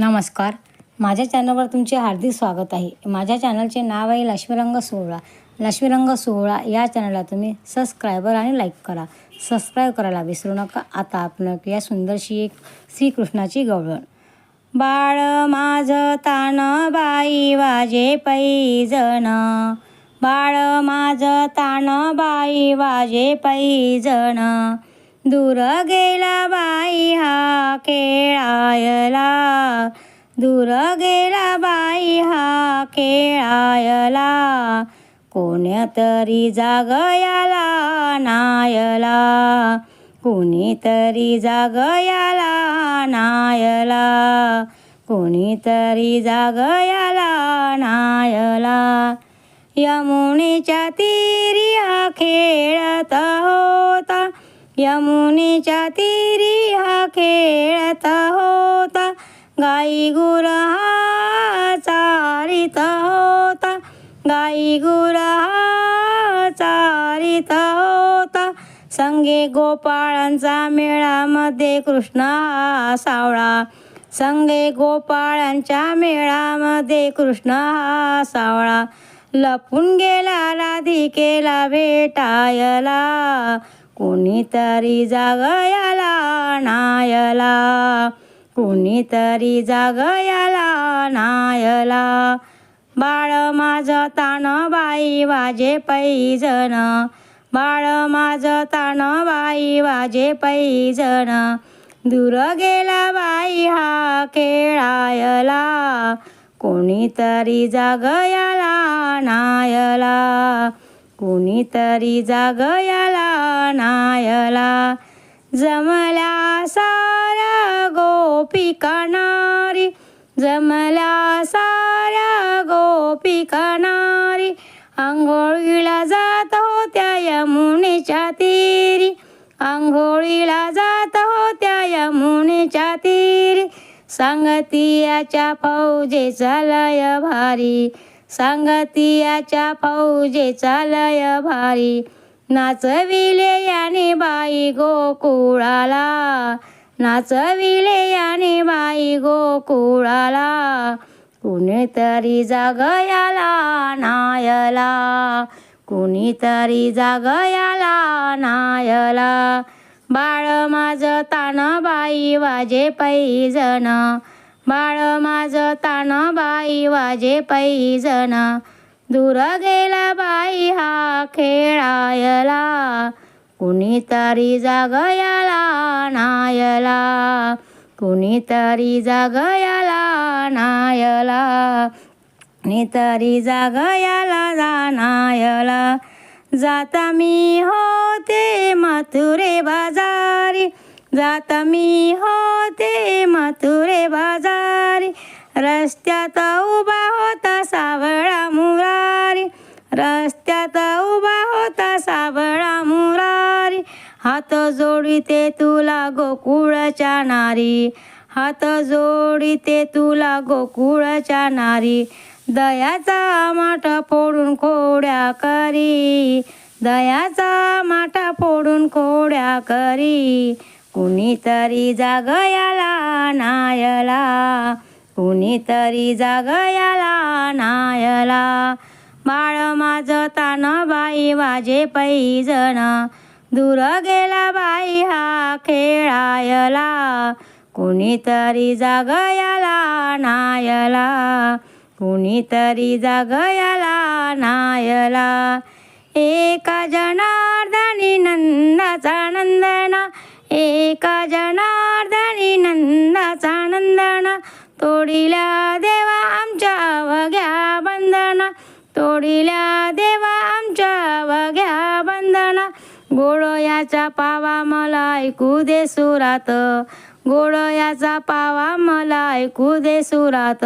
नमस्कार. माझ्या चॅनलवर तुमचे हार्दिक स्वागत आहे. माझ्या चॅनलचे नाव आहे लक्ष्मीरंग सोहळा. लक्ष्मीरंग सोहळा या चॅनलला तुम्ही सबस्क्रायबर आणि लाईक करा. सबस्क्राईब करायला विसरू नका. आता आपण या सुंदरशी एक श्रीकृष्णाची गवळण. बाळ माझं तान बाई वाजे पैजण. बाळ माझं तान बाई वाजे पैजण. दूर गेला बाई हा खेळायला दूर गेला बाई हा खेळायला. कोणतरी जागयाला नायला. कोणीतरी जागयाला नायला. कोणीतरी जागयाला नायला. यमुनेच्या तीरी हा खेळत होता. यमुनेच्या तीरी हा खेळत होता. गाई गुरा चारित होता. गाई गुरा चारित होता. संगे गोपाळांचा मेळामध्ये कृष्ण हा सावळा. संगे गोपाळांच्या मेळामध्ये कृष्ण हा सावळा. लपून गेला राधिकेला भेटायला. कोणीतरी जागयाला नायला कोणीतरी जागयाला नायला. बाळ माझं ताण बाई वाजे पैजण. बाळ माझं ताण बाई वाजे पैजण. दूर गेला बाई हा खेळायला कोणीतरी जागयाला नायला. कोणीतरी जागयाला नायला. जमल्या सा नारी जमल्या साऱ्या गोपिका नारी आंघोळीला जात होत्या यमुनेच्या तीरी. आंघोळीला जात होत्या यमुनेच्या तीरी. सांगतियाच्या फौजेचा लय भारी. सांगतियाच्या फौजे लय भारी. नाचविले याने बाई गोकुळाला. नाचविले याने बाई गोकुळाला. कुणीतरी जागयाला नायला. कुणीतरी जागयाला नायला. बाळ माझं तान बाई वाजे पैजण बाळ माझं तान बाई वाजे पैजण दूर गेला बाई हा खेळायला. कुणीतरी जागयाला नायला कुणीतरी जागयाला नायला कुणीतरी जागयाला जानायला जाता मी होते मथुरे बाजारी जाता मी होते मथुरे बाजारी. रस्त्यात उभा होता सावळा मुरारी रस्त्यात उभा होता सावळा हात जोडिते तुला गोकुळच्या नारी. हात जोडिते तुला गोकुळच्या नारी. दयाचा माठ फोडून खोड्या करी. दयाचा माठा फोडून खोड्या करी. कुणीतरी जागयाला नायला. कुणीतरी जागयाला नायला. बाळ माझं तान बाई वाजे पैजण. दूर गेला बाई हा खेळायला. कुणीतरी जागयाला नायला कुणीतरी जागयाला नायला एका जनार्दनी नंदाचा नंदना. एका जनार्दनी नंदाचा नंदना. तोडिल्या देवा आमच्या वग्या बंदना. तोडिल्या गोडयाचा पावा मला ऐकू दे सुरात. गोडयाचा पावा मला ऐकू दे सुरात.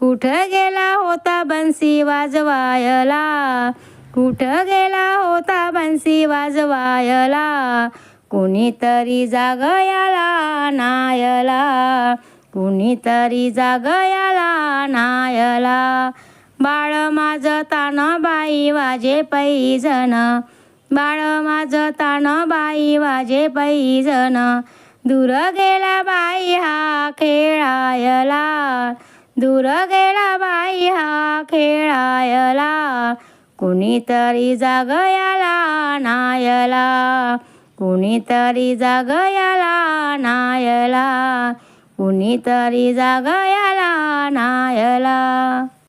कुठं गेला होता बन्सी वाजवायला? कुठं गेला होता बन्सी वाजवायला? कुणीतरी जागयाला नायला. कुणीतरी जागयाला नायला. बाळ माझं तान बाई वाजे पैजण. बाळ माझं ताण बाई वाजे पैजण दूर गेला बाई हा खेळायला. दूर गेला बाई हा खेळायला. कुणीतरी जागयाला नायला. कुणीतरी जागयाला नायला. कुणीतरी जागयाला नायला.